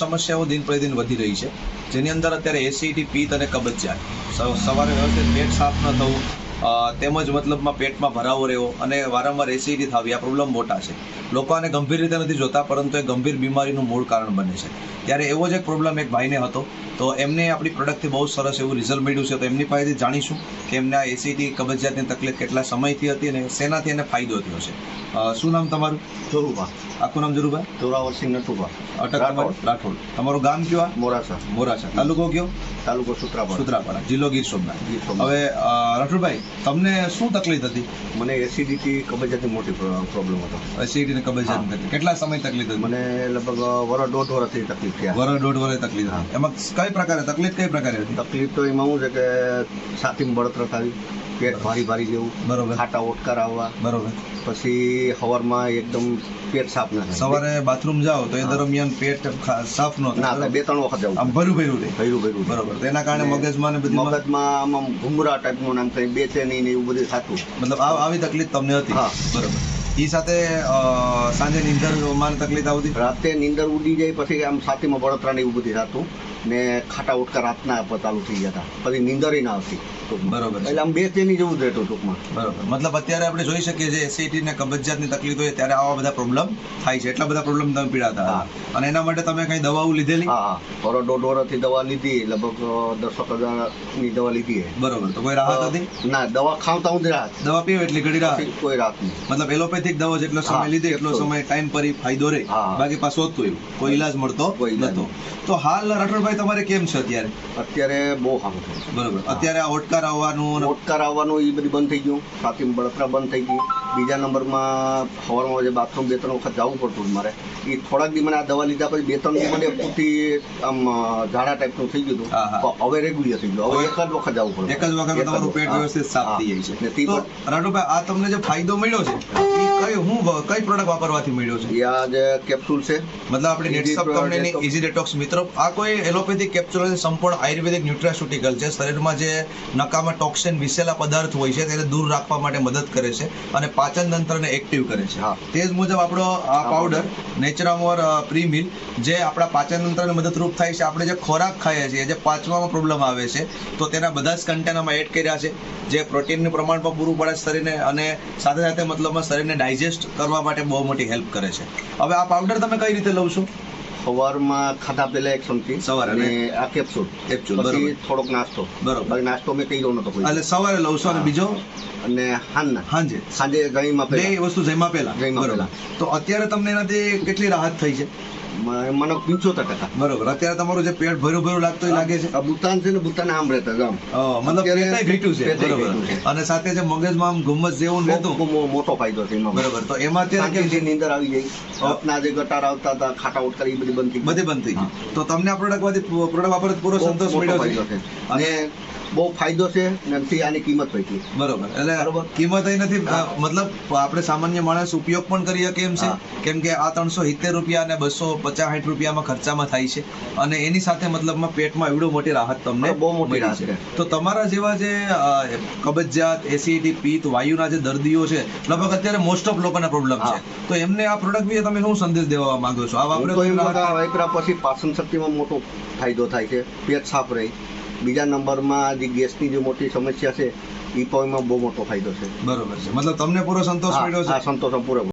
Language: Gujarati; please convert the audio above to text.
સમસ્યાઓ દિન પ્રતિદિન વધી રહી છે. જેની અંદર અત્યારે એસિડિટી પિત્ત અને કબજિયાત. સવારે વ્યવસ્થિત પેટ સાફ ન થવું તેમજ મતલબમાં પેટમાં ભરાવો રહેવો અને વારંવાર એસિડિટી થવી આ પ્રોબ્લેમ મોટા છે. લોકો આને ગંભીર રીતે નથી જોતા પરંતુ એ ગંભીર બીમારીનું મૂળ કારણ બને છે. ત્યારે એવો જ એક પ્રોબ્લેમ એક ભાઈને હતો. તો એમને આપણી પ્રોડક્ટથી બહુ સરસ એવું રિઝલ્ટ મળ્યું છે. તો એમની પાસેથી જાણીશું કે એમને આ એસિડિટી કબજિયાતની તકલીફ કેટલા સમયથી હતી અને શેનાથી એને ફાયદો થયો છે. શું નામ તમારું? જોરુભા આખું નામ જોરુભાઈ ચોરાવર સિંહ નટુભા. અટક રાઠોડ. તમારું? રાઠોડ. તમારું ગામ કયો મોરાસા મોરાસા તાલુકો કયો? તાલુકો સુત્રાપાડા સુત્રાપાડા જિલ્લો ગીર સોમનાથ. હવે રાઠોડભાઈ તમને શું તકલીફ હતી? મને એસિડિટી કબજિયાતની મોટી પ્રોબ્લેમ હતો. એસિડિટી ને કબજિયાત તકલીફ. કેટલા સમય તકલીફ હતી? મને લગભગ વર દોઢ વર્ષથી તકલીફ થયા. વરસ દોઢ વર્ષ તકલીફ હતી. એમાં કઈ પ્રકારે તકલીફ કઈ પ્રકારે હતી? તકલીફ તો એમાં શું છે કે છાતીમાં બળતરા થવી. પેટ ભારી ભારી જેવું બરોબર. ખાટા ઓટકાર આવવા બરોબર. પછી સવારમાં એકદમ પેટ સાફ ના સવારે બાથરૂમ જાઓ તો એ દરમિયાન પેટ સાફ ન ના થાય થાય બે ત્રણ વખત જાવ ભર્યું ભર્યું રહે. ભર્યું ભર્યું બરોબર. તેના કારણે મગજમાં ને બધી મગજમાં આમ ઘુમરા ટાઈપનું નામ કંઈ બેચેની ને એવું બધું થતું. મતલબ આ- આવી તકલીફ તમને હતી? હા. બરોબર. એ સાથે સાંજે નીંદર માન તકલીફ આવતી? રાતે નીંદર ઉડી જાય પછી આમ છાતીમાં બળતરા ને એવું બધું થતું. ને ખાટા ઉટકા રાતના ચાલુ થઈ ગયા હતા. પછી નીંદરી ના આવતી. બરોબર એટલે આમ બે તેની જેવું જ રહેતું ટૂંકમાં. બરોબર. મતલબ અત્યારે આપણે જોઈ શકીએ છીએ એસિડિટી ને કબજિયાતની તકલીફ હોય ત્યારે આવા બધા પ્રોબ્લેમ થાય છે. એટલા બધા પ્રોબ્લેમ તમે પીડાતા અને એના માટે તમે કઈ દવાઓ લીધેલી? હા હા. વરો દોઢ વર્ષથી દવા લીધી લગભગ દસક હજારની દવા લીધી. બરોબર. તો કોઈ રાહત હતી? ના દવા ખાવતા હું જ રાહત. દવા પીવે એટલી ઘડી રાહત? કોઈ રાહત નહીં. મતલબ એલોપેથિક દવા જેટલો સમય લીધે એટલો. સમય ટાઈમ પર ફાયદો રહે. બાકી પાછો હોતું કોઈ ઈલાજ મળતો કોઈ નતો. તો હાલ રાઠોડભાઈ તમારે કેમ છે અત્યારે? અત્યારે બહુ સારું છે. બરોબર. અત્યારે આ ઓટકાર આવવાનું અને મોટકાર આવવાનું એ બધી બંધ થઈ ગયું. છાતીમાં બળતરા બંધ થઈ ગઈ. બીજા નંબરમાં સવારમાં જે બાથરૂમ બે ત્રણ વખત જવું પડતું મારે. એ થોડાક દી મને આ દવા લીધા પછી બે ત્રણ દી મને પૂરતી આમ ઝાડા ટાઈપનું થઈ ગયું. હતું. હવે રેગ્યુલર થઈ ગયું. હવે એક જ વખત જવું પડે એક જ વખત તમારું પેટ વ્યવસ્થિત સાફ થઈ જાય છે. તો રાઠોડભાઈ આ તમને જે ફાયદો મળ્યો છે એ કઈ હું કઈ પ્રોડક્ટ વાપરવાથી મળ્યો છે? એ આ જે કેપ્સ્યુલ છે. મતલબ આપણી નેટસપ કંપનીની ઇઝી ડેટોક્સ મિત્રો આ કોઈ એલોપેથિક કેપ્સ્યુલ સંપૂર્ણ આયુર્વેદિક ન્યુટ્રાસ્યુટિકલ છે શરીરમાં જે નકામા ટોક્સિન વિશેલા પદાર્થ હોય છે તેને દૂર રાખવા માટે મદદ કરે છે. અને પાચન તંત્રને એક્ટિવ કરે છે. હા. તે જ મુજબ આપણો આ પાવડર નેચરામોર પ્રી મિલ જે આપણા પાચન તંત્રને મદદરૂપ થાય છે. આપણે જે ખોરાક ખાઈએ છીએ જે પાચવામાં પ્રોબ્લેમ આવે છે તો તેના બધા જ કન્ટેનરમાં એડ કર્યા છે. જે પ્રોટીનનું પ્રમાણ પણ પૂરું પડે છે શરીરને અને સાથે સાથે મતલબમાં શરીરને ડાયજેસ્ટ કરવા માટે બહુ મોટી હેલ્પ કરે છે. હવે આ પાવડર તમે કઈ રીતે લઉં છો? સવારમાં ખાધા પહેલા એક ચમચી સવારે અને આ કેપ્સ્યુલ. કેપ્સ્યુલ પછી થોડોક નાસ્તો. બરોબર. નાસ્તો મેં કહી નતો કોઈ. એટલે સવારે લઉં છું અને બીજો? અને હાંજના. સાંજે સાંજે જઈમાં પહેલા. એ વસ્તુ જઈમાં પહેલા. જઈમાં પહેલા. તો અત્યારે તમને એનાથી કેટલી રાહત થઈ છે? મને પંચોતેર ટકા. બરોબર. અત્યારે તમારું જે પેટ ભર્યું ભર્યું લાગતું લાગે છે? આ છે ને ભૂતાન આમ રહેતા ગામ મતલબ પેટે ઘીટું છે. બરોબર. અને સાથે જે મગજમાં આમ ગુમ્મસ જેવું રહેતું. મોટો ફાયદો છે એનો. બરોબર. તો એમાં અત્યારે કેમ છે? નીંદર આવી જાય. આપના જે ગટાર આવતા હતા ખાટા ઉટકાર એ બધી બંધ થઈ ગઈ. બધી બંધ થઈ તો તમને આ પ્રોડક્ટમાંથી પ્રોડક્ટ વાપરત પૂરો સંતોષ મળ્યો છે? અને બહુ ફાયદો છે નથી આની કિંમત પૈકી બરોબર. એટલે બરોબર. કિંમત એ નથી મતલબ આપણે સામાન્ય માણસ ઉપયોગ પણ કરી શકે એમ છે. કેમ કે આ ત્રણસો સિત્તેર રૂપિયા અને બસો પચાસ સાઠ રૂપિયામાં ખર્ચામાં થાય છે. અને એની સાથે મતલબમાં પેટમાં એવડો મોટી રાહત તમને બહુ મોટી રાહત છે. તો તમારા જેવા જે કબજિયાત એસિડિટી પિત્ત વાયુના જે દર્દીઓ છે લગભગ અત્યારે મોસ્ટ ઓફ લોકોના પ્રોબ્લેમ છે. તો એમને આ પ્રોડક્ટ વિશે તમે શું સંદેશ દેવા માંગો છો? આ વાપરે પછી પાચન શક્તિમાં મોટો ફાયદો થાય છે. પેટ સાફ રહે. બીજા નંબરમાં જે ગેસની જે મોટી સમસ્યા છે એ પણ એમાં બહુ મોટો ફાયદો છે. બરોબર છે. મતલબ તમને પૂરો સંતોષ મળ્યો છે? સંતોષ પૂરો